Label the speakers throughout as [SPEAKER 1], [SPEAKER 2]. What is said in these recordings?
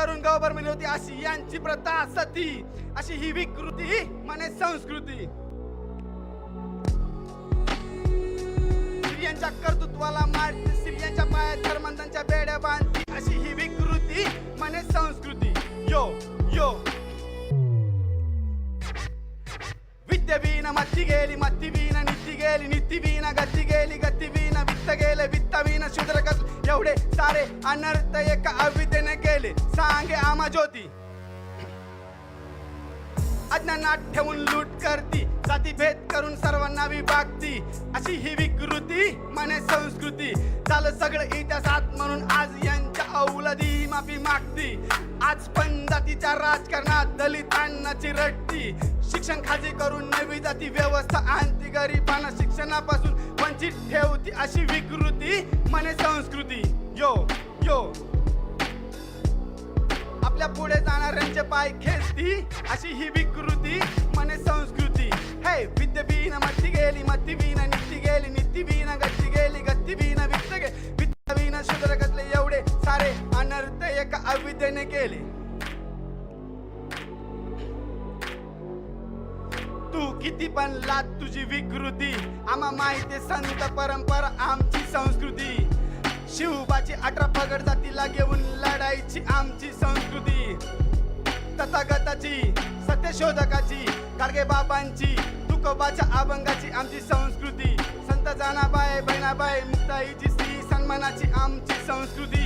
[SPEAKER 1] करून गावभर मिळली होती अशी यांची प्रथा सती अशी ही विकृती म्हणे संस्कृती. स्त्रियांच्या कर्तृत्वाला मारते स्त्रियांच्या पायात धर्मांतांच्या बेड्या बांधती अशी ही विकृती म्हणे संस्कृती. यो यो. विद्यवीन मत्ती गेली मत्ती वीण नित्ती गेली नित्ती वीण गती गेली गती वीण वित्त गेले वित्त वीण शूद्र कस एवढे सारे अनर्थ एका अविद्येने गेले सांगे आमा ज्योती अज्ञानात ठेवून लूट करती जाती भेद करून सर्वांना विभागती अशी ही विकृती म्हणे संस्कृती झालं सगळं इतिहासात म्हणून आज यांच्या औलादी माफी मागती आज पण जातीच्या राजकारणात दलितांना चिरडती. शिक्षण खाजी करून नवी जाती व्यवस्था आणती. गरिबांना शिक्षणापासून वंचित ठेवती अशी विकृती मने संस्कृती. यो यो. आपल्या पुढे जाणाऱ्यांचे पाय खेचती अशी ही विकृती मने संस्कृती. हे विद्यबीन मत्ती गेली मत्ती वीण नित्ती गेली नित्ती वीण गत्ती गेली गत्ती वीण वित्त गे वित्त वीण एवढे सारे अनर्थ एका अविद्येने केले. तू किती पण लाद तुझी विकृती आम्हा माहिती संत परंपरा आमची संस्कृती. शिवबाची अठरा पगड जातीला घेऊन लढायची आमची संस्कृती. तथागताची सत्यशोधकाची गाडगे बाबांची तुकोबाच्या अभंगाची आमची संस्कृती. संत जानाबाई बहिणाबाई मुक्ताईची सन्मानाची आमची संस्कृती.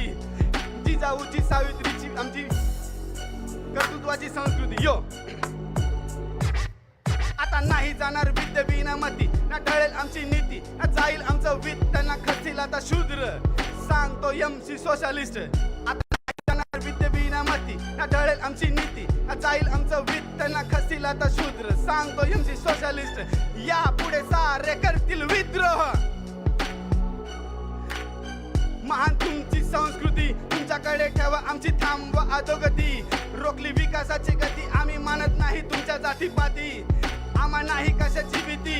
[SPEAKER 1] जिजाऊची सावित्रीची आमची कर्तृत्वाची संस्कृती. यो. आता नाही जाणार विद्य बिनामती ना ढळेल आमची नीती ना जाईल आमचं वित्त ना खर्चील आता शूद्र. सांगतो एमसी सोशलिस्ट आता नाही जाणार विद्य बिनामती ना ढळेल आमची नीती ना जाईल आमचं वित्त ना खचील आता शूद्र. सांगतो एमसी सोशलिस्ट या पुढे सारे करतील विद्रोह. महान तुमची संस्कृती. तुमच्याकडे ठेवा आमची थांबवा अधोगती. रोखली विकासाची गती आम्ही मानत नाही तुमच्या जातीपाती. आम्हा नाही कशाची भीती.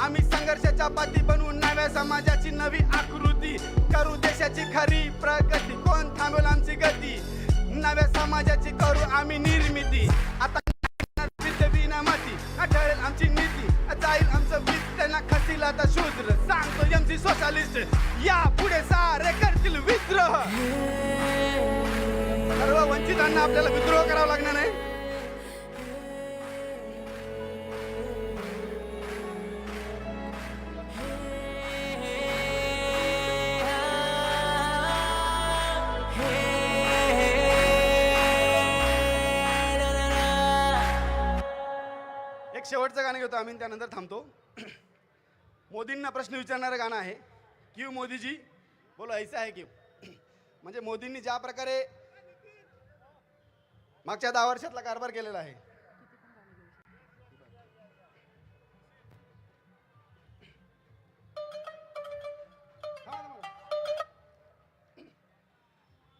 [SPEAKER 1] आम्ही संघर्षाच्या पाती बनवून नव्या समाजाची नवी आकृती करू देशाची खरी प्रगती. कोण थांबवेल आमची गती? नव्या समाजाची करू आम्ही निर्मिती. आता माती आठळेल आमची नीती. जाईल आमचं वित्त ना खसील आता शूद्र. सांगतो एमसी सोशालिस्ट या आपल्याला विद्रोह करावा लागणार नाही एक शेवटचं गाणं घेतो आम्ही त्यानंतर थांबतो. मोदींना प्रश्न विचारणारं गाणं आहे. क्यू मोदीजी? बोलो ऐसा आहे की म्हणजे मोदींनी ज्या प्रकारे मागच्या दहा वर्षातला कारभार केलेला आहे.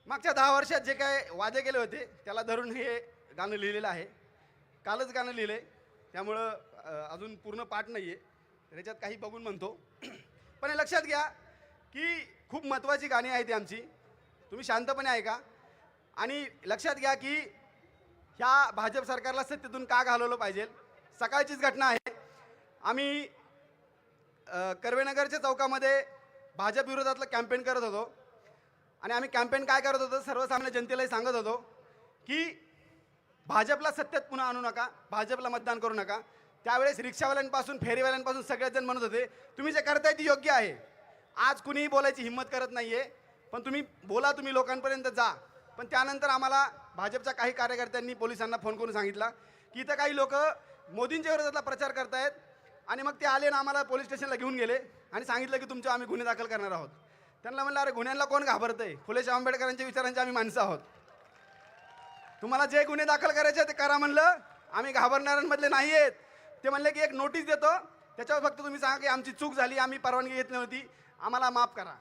[SPEAKER 1] मागच्या दहा वर्षात जे काय वादे केले होते त्याला धरून हे गाणं लिहिलेलं आहे. कालच गाणं लिहिलंय. त्यामुळं अजून पूर्ण पाठ नाही आहे त्याच्यात काही बघून म्हणतो. पण हे लक्षात घ्या की खूप महत्त्वाची गाणी आहेत ती आमची. तुम्ही शांतपणे ऐका. आणि लक्षात घ्या की ह्या भाजप सरकारला सत्तेतून का घालवलं पाहिजे? सकाळचीच घटना आहे. आम्ही कर्वेनगरच्या चौकामध्ये भाजप विरोधातलं कॅम्पेन करत होतो. आणि आम्ही कॅम्पेन काय करत होतो? सर्वसामान्य जनतेलाही सांगत होतो की भाजपला सत्तेत पुन्हा आणू नका भाजपला मतदान करू नका. त्यावेळेस रिक्षावाल्यांपासून फेरीवाल्यांपासून सगळेजण म्हणत होते तुम्ही जे करताय ते योग्य आहे. आज कुणीही बोलायची हिंमत करत नाही आहे पण तुम्ही बोला तुम्ही लोकांपर्यंत जा. पण त्यानंतर आम्हाला भाजपच्या काही कार्यकर्त्यांनी पोलिसांना फोन करून सांगितला की इथं काही लोक मोदींच्या विरोधातला प्रचार करतायत आणि मग ते आले ना आम्हाला पोलीस स्टेशनला घेऊन गेले आणि सांगितलं की तुमच्या आम्ही गुन्हे दाखल करणार आहोत. त्यांना म्हणलं अरे गुन्ह्यांना कोण घाबरतंय? आहे फुलेशा आंबेडकरांच्या विचारांचे आम्ही माणसं आहोत. तुम्हाला जे गुन्हे दाखल करायचे ते करा म्हणलं. आम्ही घाबरणाऱ्यांमधले नाही आहेत ते म्हणले की एक नोटीस देतो. त्याच्यावर फक्त तुम्ही सांगा की आमची चूक झाली आम्ही परवानगी घेत नव्हती. आम्हाला माफ करा.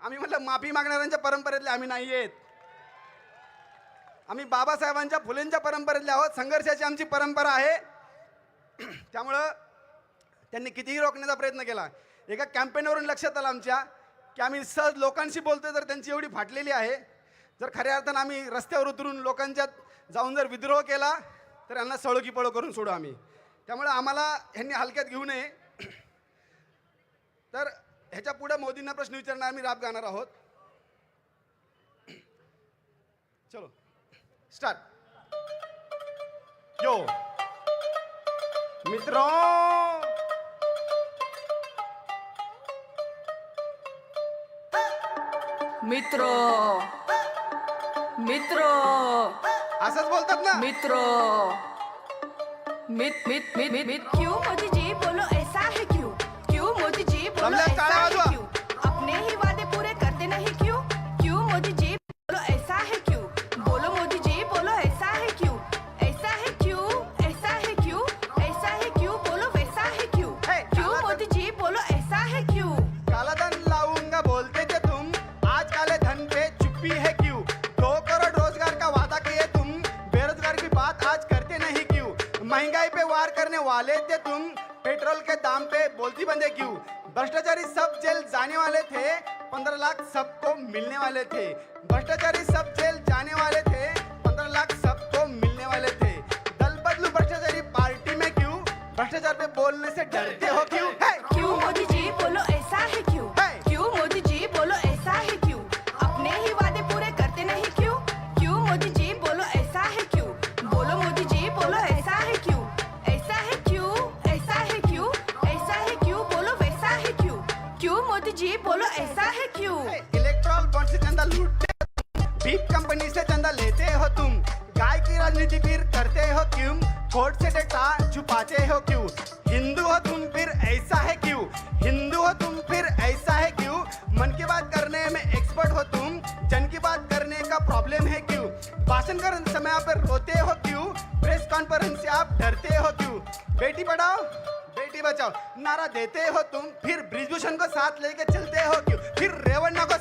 [SPEAKER 1] आम्ही म्हटलं माफी मागणाऱ्यांच्या परंपरेतले आम्ही नाही आहेत आम्ही बाबासाहेबांच्या फुलेंच्या परंपरेतले आहोत. संघर्षाची आमची परंपरा आहे. त्यामुळं त्यांनी कितीही रोखण्याचा प्रयत्न केला. एका कॅम्पेनवरून लक्षात आलं आमच्या की आम्ही सहज लोकांशी बोलतोय तर त्यांची एवढी फाटलेली आहे. जर खऱ्या अर्थानं आम्ही रस्त्यावर उतरून लोकांच्यात जाऊन जर विद्रोह केला तर यांना सळो पळो करून सोडू आम्ही. त्यामुळे आम्हाला ह्यांनी हलक्यात घेऊ नये. तर ह्याच्या पुढे मोदींना प्रश्न विचारणार आम्ही राब गाणार आहोत. चलो. स्टार्ट यो मित्रो
[SPEAKER 2] मित्र. मित्र.
[SPEAKER 1] असंच बोलतात ना.
[SPEAKER 2] मित्र. मित मित मित मित
[SPEAKER 3] क्यों मोदी जी बोलो ऐसा है क्यों? क्यों मोदी जी बोलो ऐसा
[SPEAKER 1] वार करने वाले थे तुम? पेट्रोल के दाम पे बोलती बंदे क्यों? भ्रष्टाचारी सब जेल जाने वाले थे, पंद्रह लाख सबको मिलने वाले थे। भ्रष्टाचारी सब जेल जाने वाले थे, पंद्रह लाख सबको मिलने वाले थे। दल बदलू भ्रष्टाचारी पार्टी में क्यों? भ्रष्टाचार पे बोलने से डरते हो क्यों?
[SPEAKER 3] क्यों मोदी जी?
[SPEAKER 1] छुपाते हो क्यों? हिंदू हो तुम फिर ऐसा है क्यों? हिंदू हो तुम फिर ऐसा है क्यों? मन की बात करने में एक्सपर्ट हो तुम, जन की बात करने का प्रॉब्लम है क्यों? भाषण करने समय पर रोते हो क्यों? प्रेस कॉन्फ्रेंस से आप डरते हो क्यों? बेटी पढ़ाओ, बेटी बचाओ। नारा देते हो तुम, फिर ब्रिजभूषण को साथ लेके चलते हो क्यों? फिर रेवन्ना को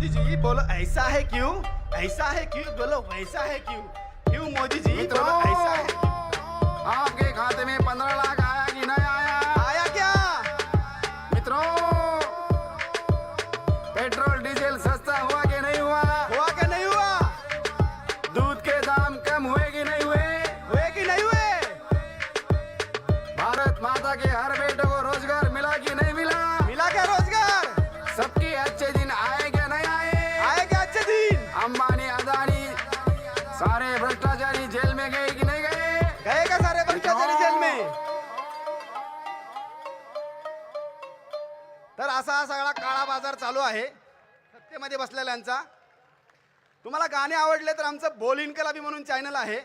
[SPEAKER 1] मोदी जी
[SPEAKER 3] बोलो ऐसा है क्यों? ऐसा है क्यों? बोलो वैसा है क्यों? क्यों मोदी जी बोलो ऐसा है
[SPEAKER 4] आपके खाते में पंद्रह लाख
[SPEAKER 1] असा हा सगळा काळा बाजार चालू आहे. सत्तेमध्ये बसलेल्यांचा. तुम्हाला गाणे आवडले तर आमचं बोल इनकलाबी म्हणून चॅनल आहे.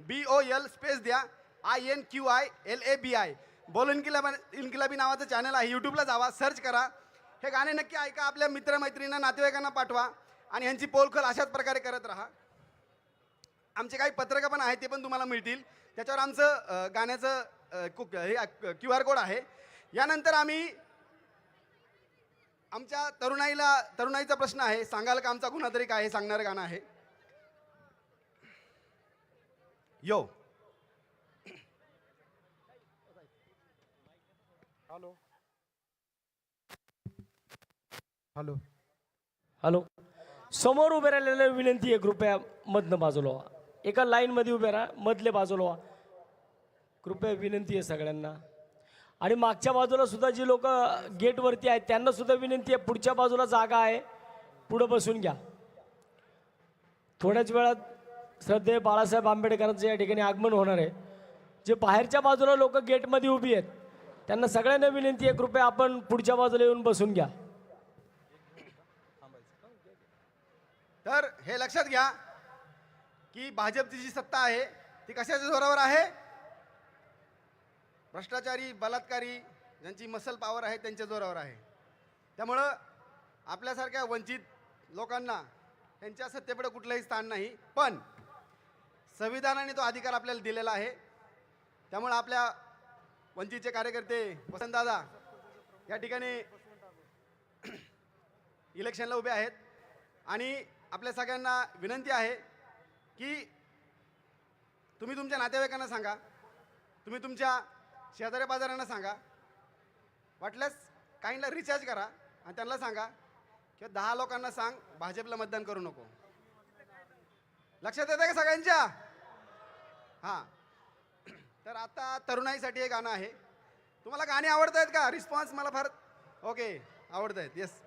[SPEAKER 1] बी ओ एल स्पेस द्या. I N Q I L A B I बोल इनकिलाबी इनकिलाबी नावाचं चॅनल आहे. यूट्यूबला जावा सर्च करा. हे गाणे नक्की ऐका आपल्या मित्रमैत्रिणींना नातेवाईकांना पाठवा आणि ह्यांची पोलखोल अशाच प्रकारे करत राहा. आमचे काही पत्रकं पण आहेत ते पण तुम्हाला मिळतील. त्याच्यावर आमचं गाण्याचं हे क्यू आर कोड आहे. यानंतर आम्ही आमच्या तरुणाईला तरुणाईचा प्रश्न आहे सांगाल का आमचा गुन्हा तरी काय आहे सांगणारं गाणं आहे? यो
[SPEAKER 5] हॅलो
[SPEAKER 6] हॅलो समोर उभे राहिलेल्या विनंती आहे कृपया मधनं बाजूला व्हा. एका लाईनमध्ये उभे राहा मधले बाजूला व्हा. कृपया विनंती आहे सगळ्यांना. आणि मागच्या बाजूला सुद्धा जी लोक गेटवरती आहेत त्यांना सुद्धा विनंती आहे पुढच्या बाजूला जागा आहे पुढं बसून घ्या. थोड्याच वेळात श्रद्धेय बाळासाहेब आंबेडकरांचं या ठिकाणी आगमन होणार आहे. जे बाहेरच्या बाजूला लोक गेटमध्ये उभी आहेत त्यांना सगळ्यांना विनंती आहे कृपया आपण पुढच्या बाजूला येऊन बसून घ्या.
[SPEAKER 1] तर हे लक्षात घ्या की भाजपची जी सत्ता आहे ती कशाच्या जोरावर आहे? भ्रष्टाचारी बलात्कारी ज्यांची मसल पॉवर आहे त्यांच्या जोरावर आहे. त्यामुळं आपल्यासारख्या वंचित लोकांना त्यांच्या सत्तेपुढे कुठलंही स्थान नाही. पण संविधानाने तो अधिकार आपल्याला दिलेला आहे. त्यामुळं आपल्या वंचितचे कार्यकर्ते वसंतदादा या ठिकाणी इलेक्शनला उभे आहेत. आणि आपल्या सगळ्यांना विनंती आहे की तुम्ही तुमच्या नातेवाईकांना सांगा. तुम्ही तुमच्या शेजाऱ्या बाजारांना सांगा. वाटल्यास काहींना रिचार्ज करा आणि त्यांना सांगा किंवा दहा लोकांना सांग भाजपला मतदान करू नको. लक्षात येतं का सगळ्यांच्या? हां. तर आता तरुणाईसाठी हे गाणं आहे. तुम्हाला गाणी आवडत आहेत का? रिस्पॉन्स मला फार ओके आवडत आहेत येस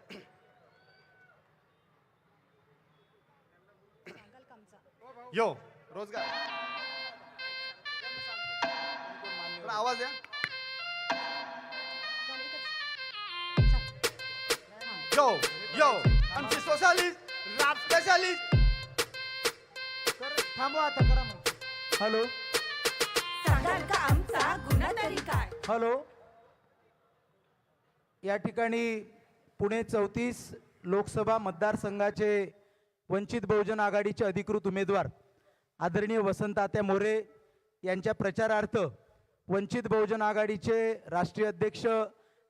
[SPEAKER 1] यो रोजगार. थोडा आवाज द्या. यो यो आमची सोशालिस्ट राप स्पेशालिस्ट
[SPEAKER 5] थांबवा आता करा मग. हॅलो
[SPEAKER 3] सांगाल का आमचा गुन्हा तरी काय?
[SPEAKER 5] हॅलो या ठिकाणी पुणे चौतीस लोकसभा मतदारसंघाचे वंचित बहुजन आघाडीचे अधिकृत उमेदवार आदरणीय वसंतात्या मोरे यांच्या प्रचारार्थ वंचित बहुजन आघाडीचे राष्ट्रीय अध्यक्ष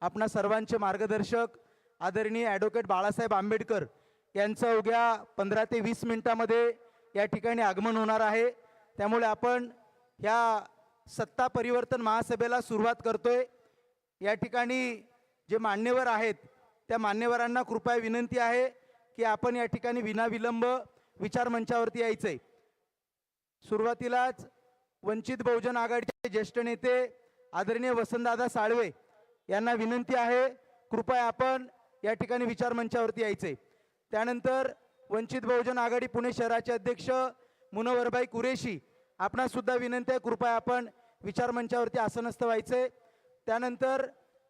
[SPEAKER 5] आपणा सर्वांचे मार्गदर्शक आदरणीय ॲडव्होकेट बाळासाहेब आंबेडकर यांचं उद्या पंधरा ते वीस मिनिटामध्ये या ठिकाणी आगमन होणार आहे. त्यामुळे आपण ह्या सत्ता परिवर्तन महासभेला सुरुवात करतोय. या ठिकाणी जे मान्यवर आहेत त्या मान्यवरांना कृपया विनंती आहे की आपण या ठिकाणी विनाविलंब विचारमंचावरती यायचं आहे सुरुवातीलाच वंचित बहुजन आघाडीचे ज्येष्ठ नेते आदरणीय वसंतदादा साळवे यांना विनंती आहे कृपया आपण या ठिकाणी विचारमंचावरती यायचे. त्यानंतर वंचित बहुजन आघाडी पुणे शहराचे अध्यक्ष मुनवरबाई कुरेशी आपणासुद्धा विनंती आहे कृपया आपण विचारमंचावरती आसनस्थ व्हायचे. त्यानंतर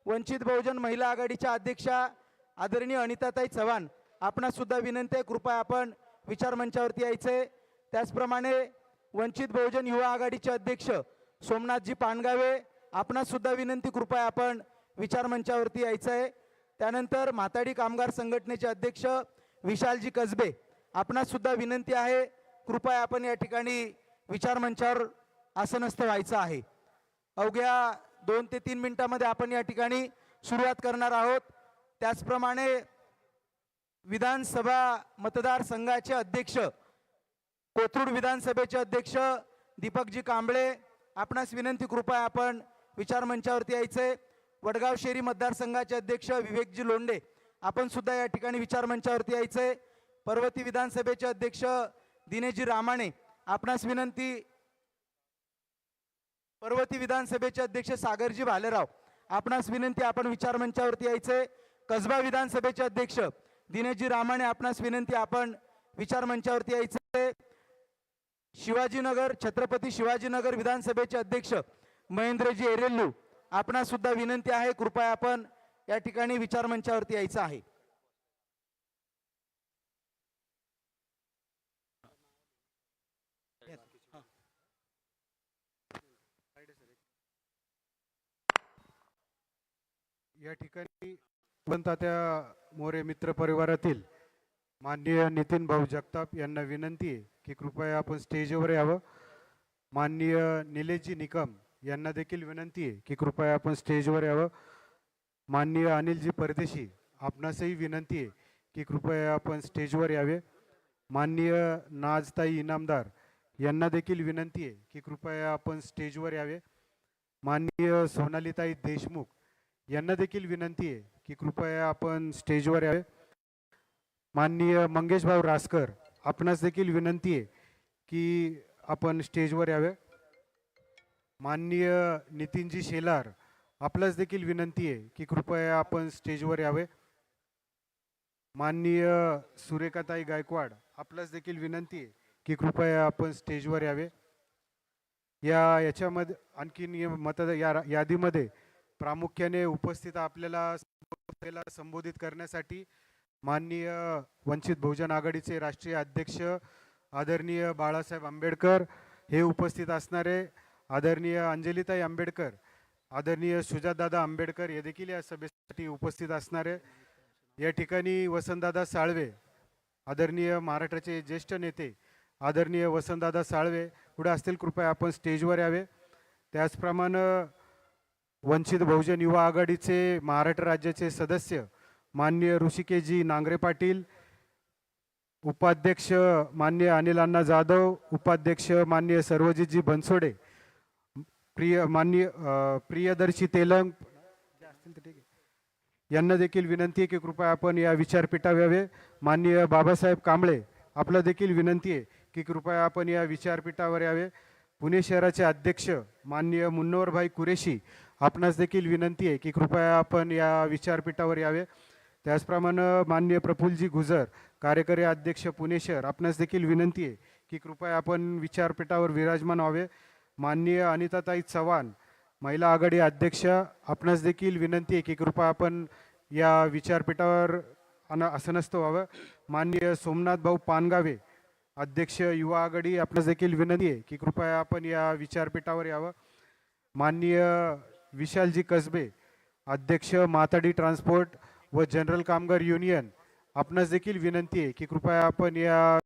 [SPEAKER 5] वंचित बहुजन महिला आघाडीच्या अध्यक्षा आदरणीय अनिताताई चव्हाण आपणासुद्धा विनंती आहे कृपया आपण विचारमंचावरती यायचे. त्याचप्रमाणे वंचित बहुजन युवा आघाडीचे अध्यक्ष सोमनाथजी पानगावे आपणास सुद्धा विनंती कृपया आपण विचारमंचावरती यायचं आहे. त्यानंतर माताडी कामगार संघटनेचे अध्यक्ष विशालजी कसबे आपणास सुद्धा विनंती आहे कृपया आपण या ठिकाणी विचारमंचावर आसनस्थ व्हायचं आहे. अवघ्या दोन ते तीन मिनिटामध्ये आपण या ठिकाणी सुरुवात करणार आहोत. त्याचप्रमाणे विधानसभा मतदारसंघाचे अध्यक्ष कोथरूड विधानसभेचे अध्यक्ष दीपकजी कांबळे आपणास विनंती कृपया आपण विचारमंचावरती यायचे. वडगाव शेरी मतदारसंघाचे अध्यक्ष विवेकजी लोंडे आपण सुद्धा या ठिकाणी विचारमंचावरती यायचे. पर्वती विधानसभेचे अध्यक्ष दिनेशजी रामाणे आपणास विनंती पर्वती विधानसभेचे अध्यक्ष सागरजी भालेराव आपणास विनंती आपण विचारमंचावरती यायचे. कसबा विधानसभेचे अध्यक्ष दिनेशजी रामाणे आपणास विनंती आपण विचारमंचावरती यायचे. शिवाजीनगर छत्रपती शिवाजीनगर विधानसभेचे अध्यक्ष महेंद्रजी एरेल्लू आपणास सुद्धा विनंती आहे कृपया आपण या ठिकाणी विचारमंचावरती यायचं आहे.
[SPEAKER 7] या ठिकाणी त्या मोरे मित्र परिवारातील माननीय नितीन भाऊ जगताप यांना विनंती आहे की कृपया आपण स्टेजवर यावं. माननीय निलेशजी निकम यांना देखील विनंती आहे की कृपया आपण स्टेजवर यावं. माननीय अनिलजी परदेशी आपणासही विनंती आहे की कृपया आपण स्टेजवर यावे. माननीय नाजताई इनामदार यांना देखील विनंती आहे की कृपया आपण स्टेजवर यावे. माननीय सोनालीताई देशमुख यांना देखील विनंती आहे की कृपया आपण स्टेजवर यावे. माननीय मंगेशभाऊ रासकर आपणास देखील विनंती आहे की आपण स्टेजवर यावे. माननीय नितीनजी शेलार आपल्यास देखील विनंती आहे की कृपया आपण स्टेजवर यावे. माननीय सुरेखाताई गायकवाड आपल्यास देखील विनंती आहे की कृपया आपण स्टेजवर यावे. या याच्यामध्ये आणखीन मतदार या यादीमध्ये प्रामुख्याने उपस्थित आपल्याला संबोधित करण्यासाठी माननीय वंचित बहुजन आघाडीचे राष्ट्रीय अध्यक्ष आदरणीय बाळासाहेब आंबेडकर हे उपस्थित असणारे आदरणीय अंजलिताई आंबेडकर आदरणीय सुजातदादा आंबेडकर हे देखील या सभेसाठी उपस्थित असणारे. या ठिकाणी वसंतदादा साळवे आदरणीय महाराष्ट्राचे ज्येष्ठ नेते आदरणीय वसंतदादा साळवे पुढे असतील कृपया आपण स्टेजवर यावे. त्याचप्रमाणे वंचित बहुजन युवा आघाडीचे महाराष्ट्र राज्याचे सदस्य मान्य ऋषिकेशजी नांगरे पाटील उपाध्यक्ष मान्य अनिल अण्णा जाधव उपाध्यक्ष मान्य सर्वजितजी बनसोडे प्रिय माननीय प्रियदर्शी तेलंग यांना देखील विनंती आहे की कृपया आपण या विचारपीठावर यावे माननीय बाबासाहेब कांबळे आपलं देखील विनंती आहे की कृपया आपण या विचारपीठावर यावे. पुणे शहराचे अध्यक्ष माननीय मुन्नवरभाई कुरेशी आपणास देखील विनंती आहे की कृपया आपण या विचारपीठावर यावे. त्याचप्रमाणे माननीय प्रफुल्लजी गुजर कार्यकारी अध्यक्ष पुणे शहर आपणास देखील विनंती आहे की कृपया आपण विचारपीठावर विराजमान व्हावे. माननीय अनिताताई चव्हाण महिला आघाडी अध्यक्ष आपणास देखील विनंती आहे की कृपया आपण या विचारपीठावर अन आसनस्थ व्हावं. माननीय सोमनाथ भाऊ पानगावे अध्यक्ष युवा आघाडी आपणास देखील विनंती आहे की कृपया आपण या विचारपीठावर यावं. माननीय विशालजी कसबे अध्यक्ष माताडी ट्रान्सपोर्ट व जनरल कामगार युनियन आपणास देखील विनंती आहे की कृपया आपण या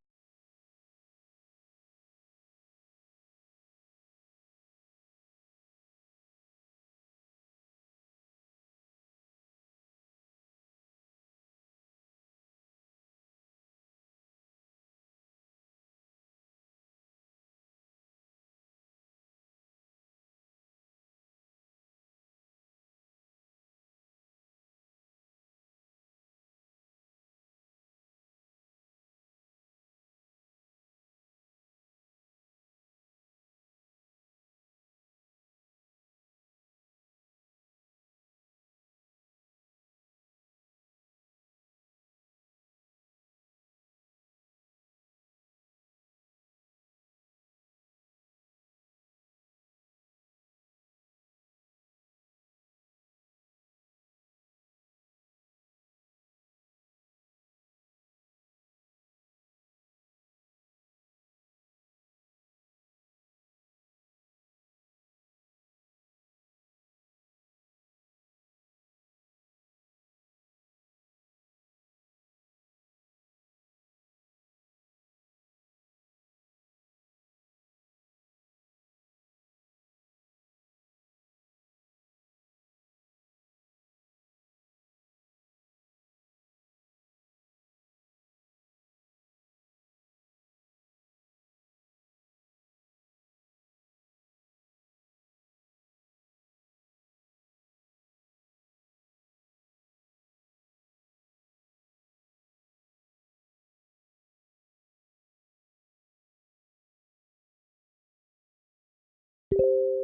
[SPEAKER 7] Thank you.